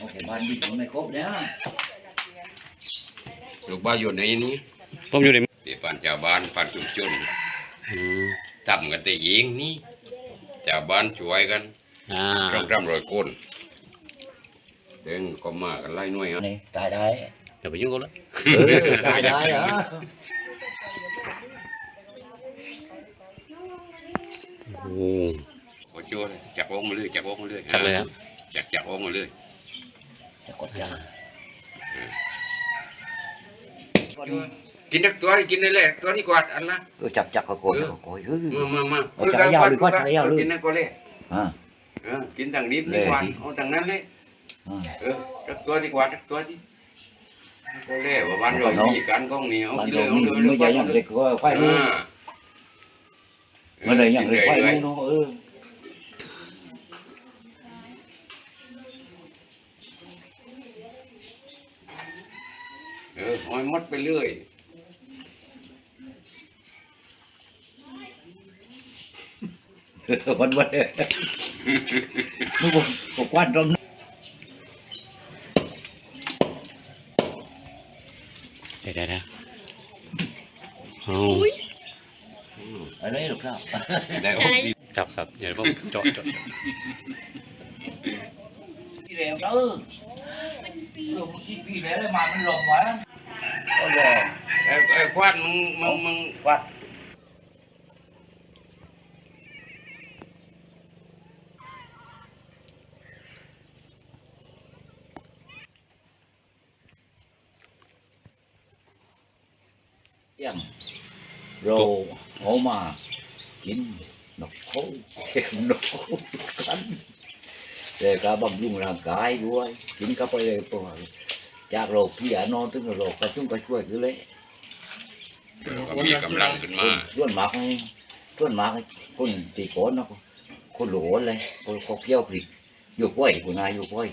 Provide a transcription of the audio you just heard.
โอเคบ้านดิบไม่ครบแล้วลูกบ้านอยู่ในนี้ผมอยู่ในที่ปานชาวบ้านปานชุมชนอืมทำกันแต่เองนี่ชาวบ้านช่วยกันอ่าร่ำร่ำรวยคนเดินก็มากันไล่หน่วยครับนี่ตายได้เดี๋ยวไปยุ่งกันละเออตายได้เหรอโอ้โอ้โจเลยจับโอ่งมาเลยจับโอ่งมาเลยจับเลยครับจับจับโอ่งมาเลย จะกดยา กินนักตัวนี่กินได้เลยตัวนี้กวาดอันละ เออจับจับเขาโกยเขาโกยเออ มามามา เอาจักรยานหรือว่าจักรยานหรือ กินนั่นก็เลย อ่า เออกินทางนี้ เล นี่ ย กวาดเอาทางนั้นเลย อ่า เออนักตัวดีกว่านักตัวที่ก็เลยว่าวันเรามีการกองเหนียว บ้าน กินเล เรา ยเอา นี่ เลย ไม่ใช่อย่างเด็กก็ไฟรู้ อ่า ไม่เลยอย่างเด็กไฟ รื่ รู้ ๆ เนาะเออ เออหอยมดไปเรื่อยวันวันนึกว่าก็กว้านตรงนั้นเดี๋ยวเดี๋ยวเดี๋ยวเอาอะไรหรอกครับได้ของดีจับครับเดี๋ยวผมเจาะเจาะพี่แล้วเออ เรื่องเมื่อกี้พี่แล้วเลยมามันหลงวะก็รอ ไอ้ไอ้ควานมึงมึงมึง วัดยังโรเอามากินนกเขาเก็บนกเขากัน แต่ก็บำรุงร่างกายด้วยกินเข้าไปเลยตัวจากโรคพี่อนอนถึงโรคกระชุ่มกระช่วยคือเลยก็มีกำลังขึ้นมาส่วนมากนี่ส่วนมากคนตีโกนเนาะคนหลวเลยคนเขาเกี่ยวผิดอยู่ก้อยคนนายอยู่ก้อย